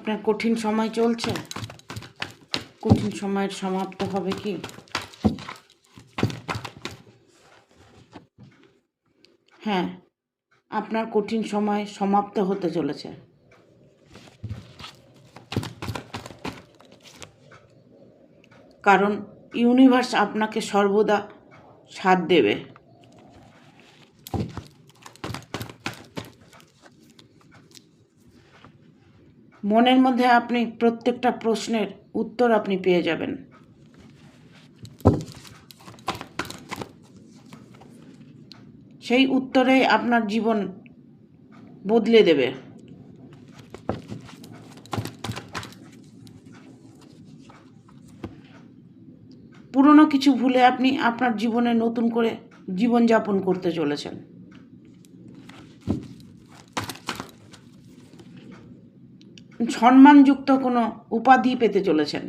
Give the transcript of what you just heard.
আপনার কঠিন সময় চলছে? কঠিন সময়ের সমাপ্ত হবে কি? হ্যাঁ আপনার কঠিন সময় সমাপ্ত হতে চলেছে। কারণ ইউনিভার্স আপনাকে সর্বদা সাথ দেবে। মনের মধ্যে আপনি প্রত্যেকটা প্রশ্নের উত্তর আপনি পেয়ে যাবেন। সেই উত্তরে আপনার জীবন বদলে দেবে। পুরনো কিছু ভুলে আপনি আপনার জীবনে নতুন করে জীবনযাপন করতে চলেছেন। সম্মানযুক্ত কোনো উপাধি পেতে চলেছেন।